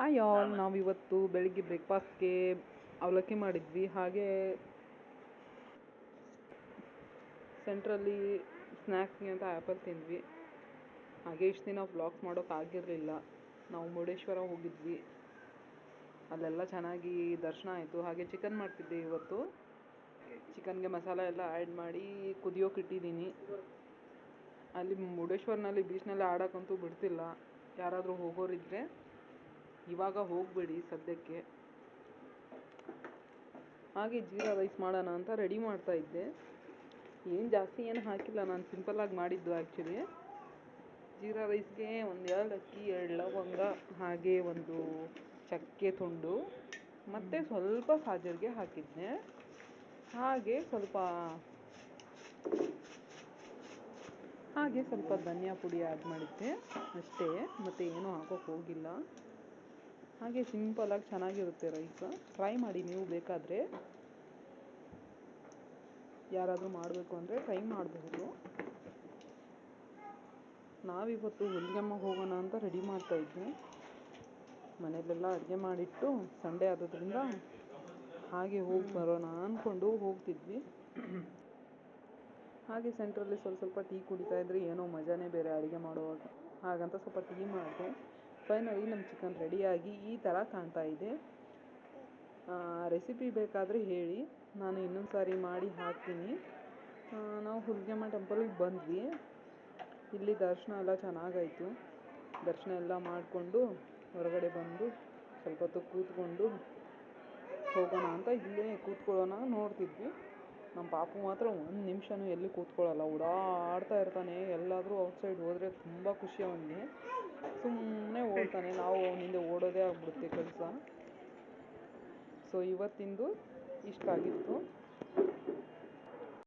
Hi all. ನಾವಿವತ್ತು ಬೆಳಿಗ್ಗೆ ಬ್ರೇಕ್ಫಾಸ್ಟ್ಗೆ ಅವಲಕ್ಕಿ ಮಾಡಿದ್ವಿ. ಹಾಗೆ ಸೆಂಟ್ರಲ್ಲಿ ಸ್ನ್ಯಾಕ್ಸ್ಗೆ ಅಂತ ಆ್ಯಪಲ್ ತಿಂದ್ವಿ. ಹಾಗೆ ಇಷ್ಟು ದಿನ ವ್ಲಾಗ್ಸ್ ಮಾಡೋಕ್ಕಾಗಿರಲಿಲ್ಲ ನಾವು ಮುರುಡೇಶ್ವರ ಹೋಗಿದ್ವಿ. ಅಲ್ಲೆಲ್ಲ ಚೆನ್ನಾಗಿ ದರ್ಶನ ಆಯಿತು. ಹಾಗೆ ಚಿಕನ್ ಮಾಡ್ತಿದ್ದೆ ಇವತ್ತು. ಚಿಕನ್ಗೆ ಮಸಾಲ ಎಲ್ಲ ಆ್ಯಡ್ ಮಾಡಿ ಕುದಿಯೋಕೆ ಇಟ್ಟಿದ್ದೀನಿ. ಅಲ್ಲಿ ಮುರುಡೇಶ್ವರ್ನಲ್ಲಿ ಬೀಚ್ನಲ್ಲಿ ಆಡೋಕ್ಕಂತೂ ಬಿಡ್ತಿಲ್ಲ. ಯಾರಾದರೂ ಹೋಗೋರಿದ್ದರೆ ಇವಾಗ ಹೋಗಬೇಡಿ ಸದ್ಯಕ್ಕೆ. ಹಾಗೆ ಜೀರಾ ರೈಸ್ ಮಾಡೋಣ ಅಂತ ರೆಡಿ ಮಾಡ್ತಾ ಇದ್ದೆ. ಏನು ಜಾಸ್ತಿ ಏನು ಹಾಕಿಲ್ಲ, ನಾನು ಸಿಂಪಲ್ಲಾಗಿ ಮಾಡಿದ್ದು ಆ್ಯಕ್ಚುಲಿ ಜೀರಾ ರೈಸ್ಗೆ ಒಂದು ಎರಡು ಅಕ್ಕಿ, ಎರಡು ಲವಂಗ, ಹಾಗೆ ಒಂದು ಚಕ್ಕೆ ತುಂಡು, ಮತ್ತು ಸ್ವಲ್ಪ ಸಾಜರ್ಗೆ ಹಾಕಿದ್ದೆ. ಹಾಗೆ ಸ್ವಲ್ಪ ಹಾಗೆ ಸ್ವಲ್ಪ ಧನಿಯಾ ಪುಡಿ ಆ್ಯಡ್ ಮಾಡಿದ್ದೆ. ಅಷ್ಟೇ, ಮತ್ತು ಏನೂ ಹಾಕೋಕ್ಕೆ ಹೋಗಿಲ್ಲ. ಹಾಗೆ ಸಿಂಪಲಾಗಿ ಚೆನ್ನಾಗಿರುತ್ತೆ ರೈಸ್ ಟ್ರೈ ಮಾಡಿ ನೀವು ಬೇಕಾದರೆ. ಯಾರಾದರೂ ಮಾಡಬೇಕು ಅಂದರೆ ಟ್ರೈ ಮಾಡಬಹುದು ನಾವಿವತ್ತು ಹುಲಿಗೆಮ್ಮ ಹೋಗೋಣ ಅಂತ ರೆಡಿ ಮಾಡ್ತಾ ಇದ್ವಿ. ಮನೆಯಲ್ಲೆಲ್ಲ ಅಡುಗೆ ಮಾಡಿಟ್ಟು ಸಂಡೆ ಆದ್ದರಿಂದ ಹಾಗೆ ಹೋಗಿ ಬರೋಣ ಅಂದ್ಕೊಂಡು ಹೋಗ್ತಿದ್ವಿ. ಹಾಗೆ ಸೆಂಟ್ರಲ್ಲಿ ಸ್ವಲ್ಪ ಸ್ವಲ್ಪ ಟೀ ಕುಡಿತಾ ಇದ್ರೆ ಏನೋ ಮಜಾನೇ ಬೇರೆ ಅಡುಗೆ ಮಾಡುವಾಗ. ಹಾಗಂತ ಸ್ವಲ್ಪ ಟೀ ಮಾಡಿದೆ. ಫೈನಲಿ ನಮ್ಮ ಚಿಕನ್ ರೆಡಿಯಾಗಿ ಈ ಥರ ಕಾಣ್ತಾ ಇದೆ. ರೆಸಿಪಿ ಬೇಕಾದರೆ ಹೇಳಿ. ನಾನು ಇನ್ನೊಂದು ಸಾರಿ ಮಾಡಿ ಹಾಕ್ತೀನಿ. ನಾವು ಹುಲಿಗೆಮ್ಮ ಟೆಂಪಲ್ಗೆ ಬಂದ್ವಿ. ಇಲ್ಲಿ ದರ್ಶನ ಎಲ್ಲ ಚೆನ್ನಾಗಾಯಿತು. ದರ್ಶನ ಎಲ್ಲ ಮಾಡಿಕೊಂಡು ಹೊರಗಡೆ ಬಂದು ಸ್ವಲ್ಪ ಹೊತ್ತು ಕೂತ್ಕೊಂಡು ಹೋಗೋಣ ಅಂತ ಇಲ್ಲೇ ಕೂತ್ಕೊಳ್ಳೋಣ ನೋಡ್ತಿದ್ವಿ. ನಮ್ಮ ಪಾಪು ಮಾತ್ರ ಒಂದು ನಿಮಿಷನೂ ಎಲ್ಲಿ ಕೂತ್ಕೊಳ್ಳಲ್ಲ ಓಡಾಡ್ತಾ ಇರ್ತಾನೆ. ಎಲ್ಲಾದರೂ ಔಟ್ಸೈಡ್ ಹೋದರೆ ತುಂಬ ಖುಷಿ ಅವನಿಗೆ. ಸುಮ್ಮನೆ ಓಡ್ತಾನೆ. ನಾವು ಹಿಂದೆ ಓಡೋದೇ ಆಗ್ಬಿಡುತ್ತೆ ಕೆಲಸ. ಸೊ ಇವತ್ತಿಂದು ಇಷ್ಟ ಆಗಿತ್ತು